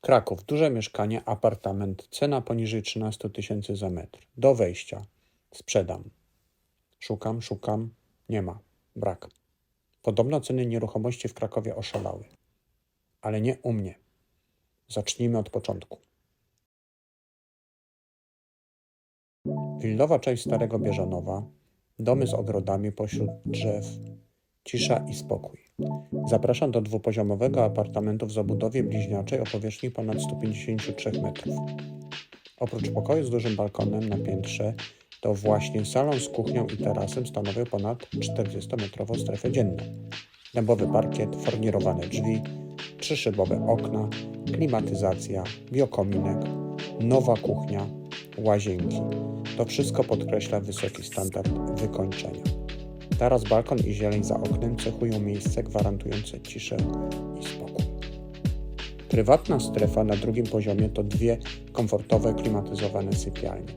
Kraków, duże mieszkanie, apartament, cena poniżej 13 tysięcy za metr. Do wejścia. Sprzedam. Szukam, szukam, nie ma, brak. Podobno ceny nieruchomości w Krakowie oszalały. Ale nie u mnie. Zacznijmy od początku. Willowa część Starego Bieżanowa, domy z ogrodami pośród drzew, cisza i spokój. Zapraszam do dwupoziomowego apartamentu w zabudowie bliźniaczej o powierzchni ponad 153 metrów. Oprócz pokoju z dużym balkonem na piętrze, to właśnie salon z kuchnią i tarasem stanowią ponad 40-metrową strefę dzienną. Dębowy parkiet, fornirowane drzwi, trzyszybowe okna, klimatyzacja, biokominek, nowa kuchnia, łazienki. To wszystko podkreśla wysoki standard wykończenia. Taras, balkon i zieleń za oknem cechują miejsce gwarantujące ciszę i spokój. Prywatna strefa na drugim poziomie to dwie komfortowe, klimatyzowane sypialnie,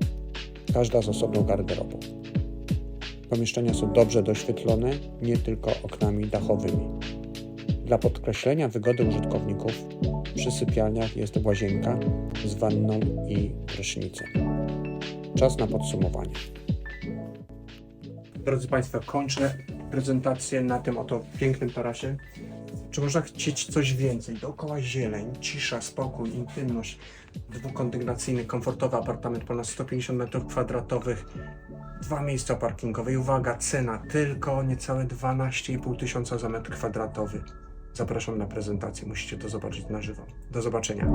każda z osobną garderobą. Pomieszczenia są dobrze doświetlone, nie tylko oknami dachowymi. Dla podkreślenia wygody użytkowników przy sypialniach jest łazienka z wanną i prysznicem. Czas na podsumowanie. Drodzy Państwo, kończę prezentację na tym oto pięknym tarasie. Czy można chcieć coś więcej? Dookoła zieleń, cisza, spokój, intymność. Dwukondygnacyjny, komfortowy apartament ponad 150 m2, dwa miejsca parkingowe i uwaga, cena tylko niecałe 12,5 tysiąca za metr kwadratowy. Zapraszam na prezentację, musicie to zobaczyć na żywo. Do zobaczenia.